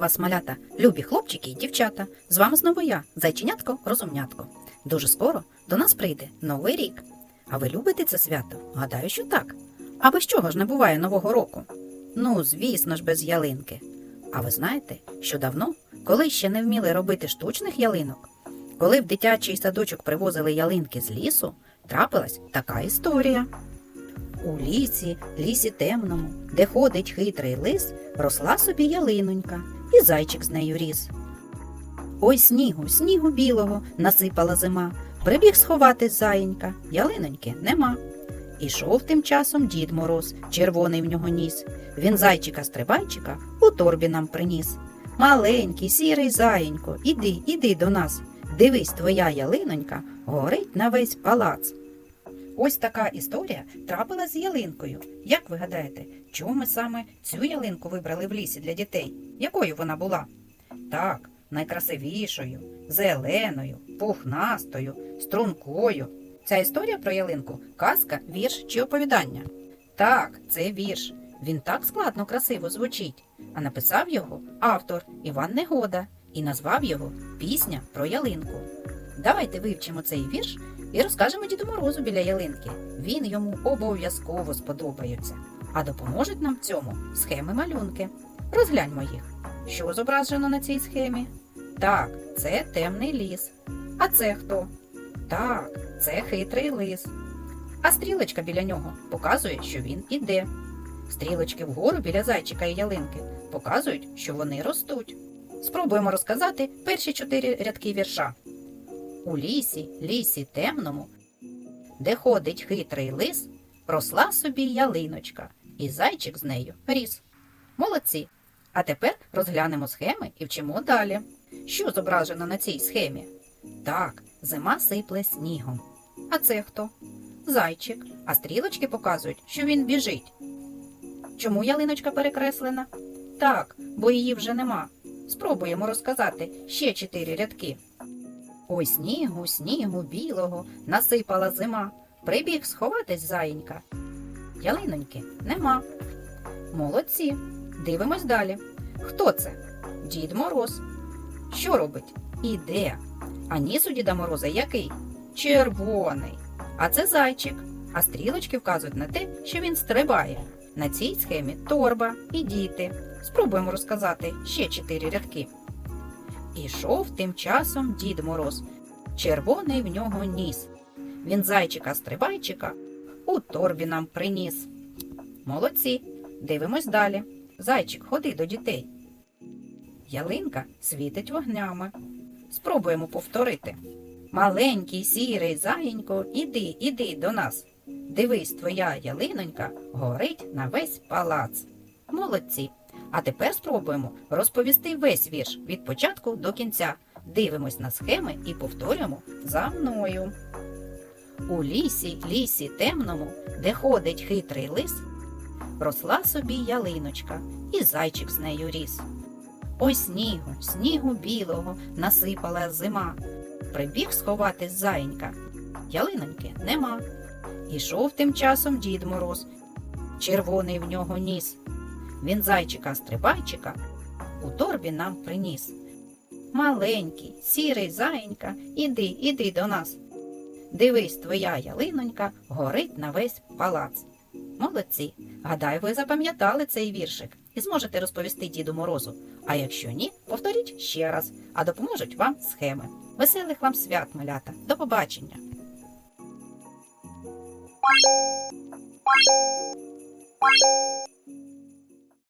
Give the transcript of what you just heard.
вас, малята, любі хлопчики і дівчата. З вами знову я, зайченятко розумнятко. Дуже скоро до нас прийде новий рік. А ви любите це свято? Гадаю, що так. А без чого ж не буває нового року? Ну, звісно ж, без ялинки. А ви знаєте, що давно, коли ще не вміли робити штучних ялинок, коли в дитячий садочок привозили ялинки з лісу, трапилась така історія. У лісі, лісі темному, де ходить хитрий лис, росла собі ялинонька, і зайчик з нею ріс. Ой снігу, снігу білого насипала зима, прибіг сховатись заєнька, ялиноньки нема. Ішов тим часом дід мороз, червоний в нього ніс. Він зайчика стрибайчика у торбі нам приніс. Маленький, сірий заєнько, іди, іди до нас. Дивись, твоя ялинонька горить на весь палац. Ось така історія трапилась з ялинкою. Як ви гадаєте, чому саме цю ялинку вибрали в лісі для дітей? Якою вона була? Так, найкрасивішою, зеленою, пухнастою, стрункою. Ця історія про ялинку казка, вірш чи оповідання. Так, це вірш. Він так складно красиво звучить, а написав його автор Іван Негода і назвав його Пісня про ялинку. Давайте вивчимо цей вірш і розкажемо Діду Морозу біля ялинки. Він йому обов'язково сподобається. А допоможуть нам в цьому схеми малюнки. Розгляньмо їх. Що зображено на цій схемі? Так, це темний ліс. А це хто? Так, це хитрий лис. А стрілочка біля нього показує, що він іде. Стрілочки вгору біля зайчика і ялинки показують, що вони ростуть. Спробуємо розказати перші чотири рядки вірша. У лісі, лісі темному, де ходить хитрий лис, росла собі ялиночка, і зайчик з нею ріс. Молодці. А тепер розглянемо схеми і вчимо далі. Що зображено на цій схемі? Так, зима сипле снігом. А це хто? Зайчик, а стрілочки показують, що він біжить. Чому ялиночка перекреслена? Так, бо її вже нема. Спробуємо розказати ще чотири рядки. Ой снігу, снігу білого насипала зима. Прибіг сховатись заєнька. Ялиноньки нема. Молодці. Дивимось далі. Хто це? Дід Мороз. Що робить? Іде. А ніс у Діда Мороза який? Червоний. А це зайчик. А стрілочки вказують на те, що він стрибає. На цій схемі торба і діти. Спробуємо розказати ще чотири рядки. Ішов тим часом дід Мороз. Червоний в нього ніс. Він зайчика стрибайчика у торбі нам приніс. Молодці. Дивимось далі. Зайчик, ходи до дітей. Ялинка світить вогнями. Спробуємо повторити. Маленький сірий заєнько, іди, іди до нас. Дивись, твоя ялинонька горить на весь палац. Молодці. А тепер спробуємо розповісти весь вірш від початку до кінця. Дивимось на схеми і повторюємо за мною. У лісі, лісі темному, де ходить хитрий лис, росла собі ялиночка, і зайчик з нею ріс. Ой снігу, снігу білого насипала зима. Прибіг сховатись заєнька, ялиноньки нема. Ішов тим часом дід Мороз, червоний в нього ніс. Він зайчика стрибайчика у торбі нам приніс. Маленький, сірий заєнька, іди, іди до нас. Дивись, твоя ялинонька горить на весь палац. Молодці. Гадаю, ви запам'ятали цей віршик і зможете розповісти Діду Морозу. А якщо ні, повторіть ще раз, а допоможуть вам схеми. Веселих вам свят, малята. До побачення! You.